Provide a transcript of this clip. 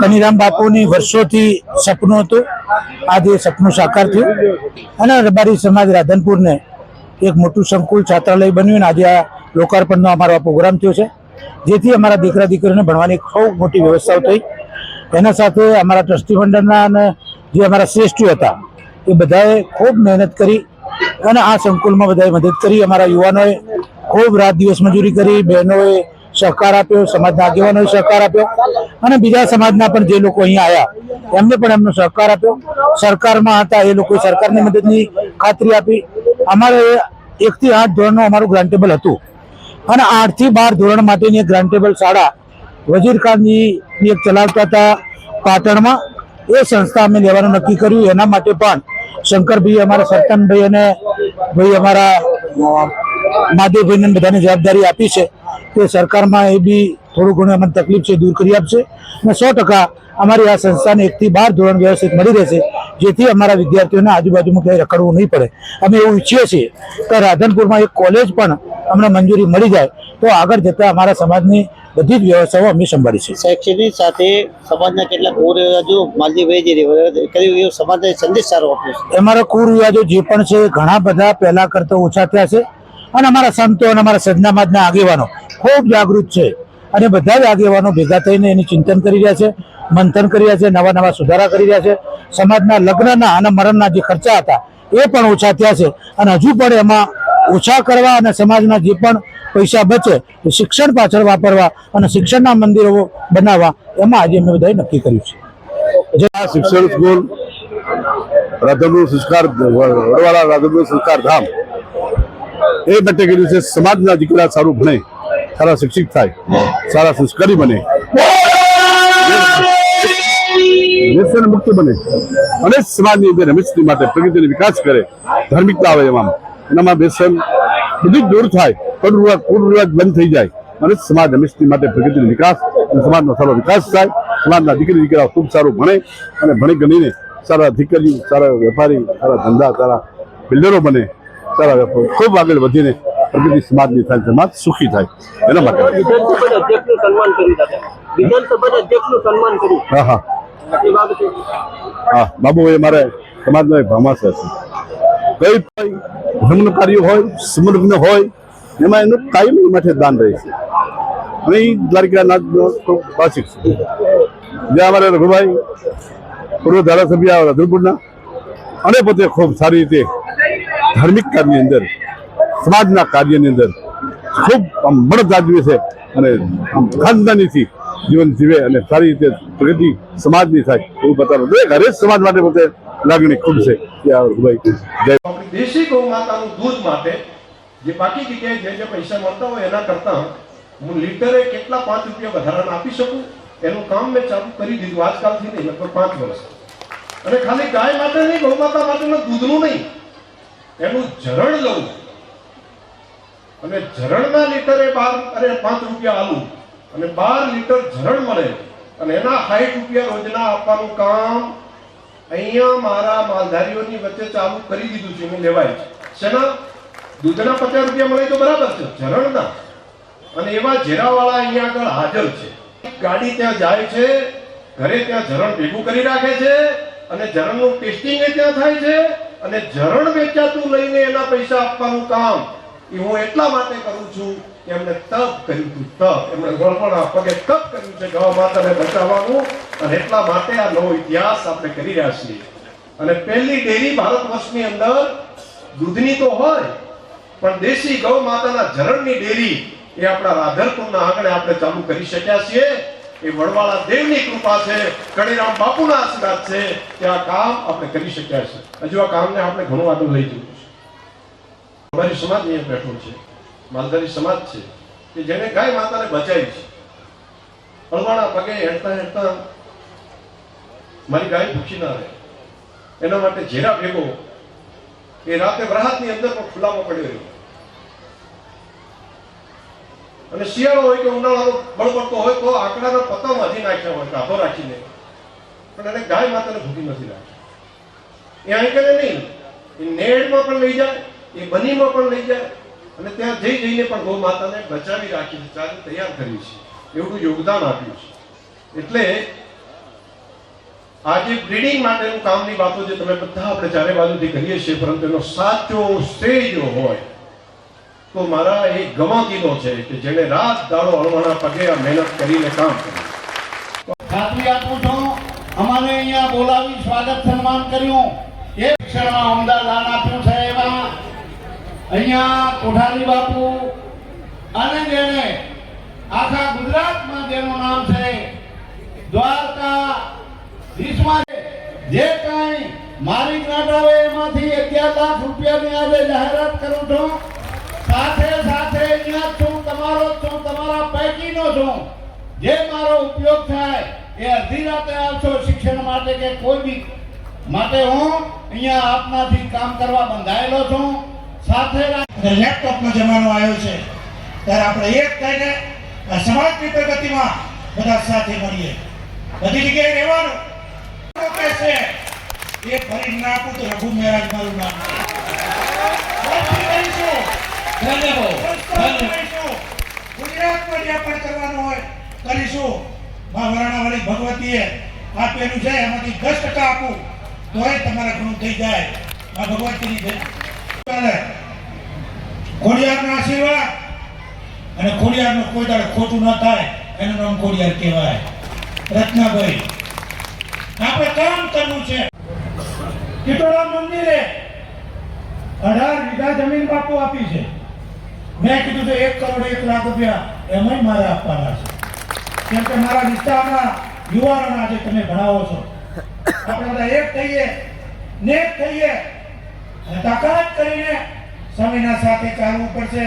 કનીરામ બાપુની વર્ષોથી સપનું હતું. આજે સપનું સાકાર થયું. અને રબારી સમાજ રાધનપુરને એક મોટું સંકુલ છાત્રાલય બન્યું અને આજે આ લોકાર્પણનો અમારો પ્રોગ્રામ થયો છે. જેથી અમારા દીકરા દીકરીઓને ભણવાની ખૂબ મોટી વ્યવસ્થાઓ થઈ. એના સાથે અમારા ટ્રસ્ટી મંડળના અને જે અમારા શ્રેષ્ઠીઓ હતા, એ બધાએ ખૂબ મહેનત કરી અને આ સંકુલમાં બધાએ મદદ કરી. અમારા યુવાનોએ ખૂબ રાત દિવસ મજૂરી કરી, બહેનોએ સહકાર આપ્યો, સમાજના આગેવાનોએ સહકાર આપ્યો અને બીજા સમાજના પણ જે લોકો અહીંયા આવ્યા એમને પણ એમનો સહકાર આપ્યો. સરકારમાં હતા, એ લોકોએ સરકારની મદદની ખાતરી આપી. અમારે એકથી આઠ ધોરણનું અમારું ગ્રાન્ટેબલ હતું. અને આઠથી બાર ધોરણ માટેની એક ગ્રાન્ટેબલ શાળા વજીર ખાનજી એક ચલાવતા હતા પાટણમાં. એ સંસ્થા અમે લેવાનું નક્કી કર્યું. એના માટે પણ શંકરભાઈ અમારા સરતનભાઈ અને ભાઈ અમારા અ, મહાદેવભાઈને બધાને જવાબદારી આપી છે કે સરકારમાં એ બી થોડું ઘણું અમને તકલીફ છે દૂર કરી આપશે. અને સો ટકા અમારી આ સંસ્થાને એકથી બાર ધોરણ વ્યવસ્થિત મળી રહેશે જેથી અમારા વિદ્યાર્થીઓને આજુબાજુમાં ક્યાંય રખડવું નહીં પડે. અમે એવું ઈચ્છીએ છીએ કે રાધનપુરમાં એક કોલેજ પણ અમને મંજૂરી મળી જાય તો આગળ જતાં અમારા સમાજની બધી જ વ્યવસ્થાઓ અમે સંભાળીશું શૈક્ષણિક સાથે સમાજના કેટલાક કુરિવાજો માલજીભાઈ જે કર્યું એ સમાજને સંદેશ સારો આપ્યો છે. અમારા કુરિવાજો જે પણ છે ઘણા બધા પહેલાં કરતાં ઓછા થયા છે. અને અમારા સંતો અને અમારા સજનામાજના આગેવાનો ખૂબ જાગૃત છે. અને બધા જ આગેવાનો ભેગા થઈને એની ચિંતન કરી રહ્યા છે, મંથન કરી રહ્યા છે, નવા નવા સુધારા કરી રહ્યા છે. સમાજના લગ્નના અને મરણના જે ખર્ચા હતા, એ પણ ઓછા થયા છે. અને હજુ પણ એમાં ઓછા કરવા અને સમાજના જે પણ પૈસા બચે, એ શિક્ષણ પાછળ વાપરવા અને શિક્ષણના મંદિરો બનાવવા, એમાં આજે અમે બધાએ નક્કી કર્યું છે. શિક્ષણ સ્કૂલ રાધનપુર સંસ્કાર વડવાળા રાધનપુર સંસ્કાર ધામ એ માટે કીધું છે, સમાજના દીકરા સારું ભણે, સારા શિક્ષિત થાય, સારા સંસ્કારી બને. વ્યસન મુક્ત બને. અને સમાજની અંદર હંમેશની માટે પ્રગતિનો વિકાસ કરે, ધાર્મિકતા આવે એમાં. એનામાં વ્યસન બધું જ દૂર થાય કુરિવાજ કુરિવાજ બંધ થઈ જાય. અને સમાજ રમેશની માટે પ્રગતિનો વિકાસ અને સમાજનો સારો વિકાસ થાય. સમાજના દીકરી દીકરા ખૂબ સારું ભણે અને ભણી ગણીને સારા દીકરીઓ, સારા વેપારી, સારા ધંધા, સારા બિલ્ડરો બને. વેપાર ખૂબ આગળ વધીને પ્રગતિ સમાજની થાય સમાજ સુખી થાય. એના માટે. અધ્યક્ષનું સન્માન વિધાનસભા અધ્યક્ષનું સન્માન કર્યું. હા હા. હા બાબુભાઈ મારે સમાજનો એક ભામાસર છે. કઈ પણ ધર્મનું કાર્ય હોય સમર્પણ હોય એમાં એનું કાયમી માટે દાન રહે છે. અને એ દ્વારકાનાથનો વાર્ષિક છે. જે અમારે રઘુભાઈ પૂર્વ ધારાસભ્ય રાધનપુરના અને પોતે ખૂબ સારી રીતે ધાર્મિક કાર્યની અંદર, સમાજના કાર્યની અંદર ખૂબ આમ બળદ છે અને ખાનદાનીથી જીવન જીવે અને સારી રીતે પ્રગતિ સમાજની થાય એવું બતાવું. દરેક હરેક સમાજ માટે પોતે લાગણી ખૂબ છે. જય દેશી ગૌ માતાનું દૂધ માટે જે બાકી જગ્યાએ જે જે પૈસા મળતા હોય એના કરતા હું લીટરે કેટલા પાંચ રૂપિયા વધારાના આપી શકું? એનું કામ મેં ચાલુ કરી દીધું આજકાલથી નહીં, લગભગ પાંચ વર્ષ. અને ખાલી ગાય માટે નહીં ગૌ માતા માટેનું દૂધનું નહીં. એનું ઝરણ લઉં અને જરણના લીટરે બાર અરે પાંચ રૂપિયા આલું. અને બાર લીટર ઝરણ મળે. અને એના સાઠ રૂપિયા રોજના આપવાનું કામ અહીંયા મારા માલધારીઓની વચ્ચે ચાલુ કરી દીધું છે, મેં લેવાય છે. શેના? દૂધના પચાસ રૂપિયા મળે તો બરાબર છે ઝરણના અને એવા ઝેરાવાળા અહીંયા આગળ હાજર છે. ગાડી ત્યાં જાય છે, ઘરે ત્યાં ઝરણ ભેગું કરી રાખે છે, અને જરણનું ટેસ્ટિંગ ત્યાં થાય છે અને ઝરણ વેચાતું લઈને એના પૈસા આપવાનું કામ એ હું એટલા માટે કરું છું કે એમને તપ કર્યું હતું તપ. એમણે ગળપણ પગે તપ કર્યું છે ગૌ માતાને બચાવવાનું અને એટલા માટે આ નવો ઇતિહાસ આપણે કરી રહ્યા છીએ. અને પહેલી ડેરી ભારત વર્ષની અંદર દૂધની તો હોય, પણ દેશી ગૌ માતાના ઝરણની ડેરી એ આપણા રાધરપુરના આંગણે આપણે ચાલુ કરી શક્યા છીએ. એ વડવાળા દેવની કૃપા છે કડીરામ બાપુના આશીર્વાદ છે કે આ કામ આપણે કરી શક્યા છે. હજુ આ કામને આપણે ઘણું આગળ લઈ જવું છે. અમારી સમાજ અહીંયા બેઠો છે, માલધારી સમાજ છે, કે જેને ગાય માતાને બચાવી છે. હળવાના પગે હેઠતા હેઠતા મારી ગાય ભૂખી ના રહે. એના માટે ઝેરા ભેગો, એ રાતે વરાહતની અંદર પણ ખુલ્લામાં પડ્યો રહ્યો. અને શિયાળો હોય કે ઉનાળો બળબડતો હોય તો આંકડાના પતંગમાંથી નાખ્યા હોય કાંધો રાખીને. પણ એને ગાય માતાને ભૂખી નથી રાખી એ કરે નહીં. એ નેડમાં પણ લઈ જાય, એ બનીમાં પણ લઈ જાય, અને ત્યાં જઈ જઈને પણ ગૌ માતાને બચાવી રાખી છે, ચારે તૈયાર કરી છે. એવું યોગદાન આપ્યું છે. એટલે આજે બ્રીડિંગ માટેનું કામની વાતો જે તમે બધા આપણે ચારે બાજુથી કરીએ છીએ, પરંતુ એનો સાચો શ્રેય હોય તો મારા એ ગમાતીનો છે કે જેણે રાત દાડો હળવાના પગે આ મહેનત કરીને કામ કર્યું. ખાતરી આપું છું, અમારે અહીંયા બોલાવી સ્વાગત સન્માન કર્યું. એ ક્ષણમાં ઉમદા દાન આપ્યું છે એવા અહીંયા કોઠારી બાપુ અને જેને આખા ગુજરાતમાં જેનું નામ છે દ્વારકા વિશ્વમાં જે કાંઈ મારી ગ્રાન્ટ આવે એમાંથી અગિયાર લાખ રૂપિયાની આજે જાહેરાત કરું છું. સાથે સાથે અહીંયા છું તમારો છું તમારા પૈકીનો છું જે મારો ઉપયોગ થાય એ અડધી રાતે આવશો શિક્ષણ માટે કે કોઈ બી માટે હું અહીંયા આપનાથી કામ કરવા બંધાયેલો છું. સાથે લેપટોપનો જમાનો આવ્યો છે. ત્યારે આપણે એક થઈને સમાજની પ્રગતિમાં બધા સાથે મળીએ. બધી જગ્યાએ રહેવાનું. છે એ ફરી ના આપું તો રઘુ મહારાજ મારું નામ. કરીશું. ગુજરાતમાં જ્યાં પણ કરવાનું હોય કરીશું મા વરાણાવાળી ભગવતીએ આપેલું છે એમાંથી દસ ટકા આપું તોય તમારે ઘણું થઈ જાય આ ભગવતીની ખોડિયારના આશીર્વાદ અને ખોડિયારનું કોઈ દાડે ખોટું ન થાય એનું નામ ખોડિયાર કહેવાય રત્નાભાઈ આપણે કામ કરવું છે ટીટોળા મંદિરે અઢાર વીઘા જમીન બાપુ આપી છે. મેં કીધું તો એક કરોડ એક લાખ રૂપિયા એમાં મારે આપવાના છે. કેમ કે મારા વિસ્તારના યુવાનોને આજે તમે ભણાવો છો. આપણે બધા એક થઈએ નેક થઈએ તાકાત કરીને સમયના સાથે ચાલવું પડશે.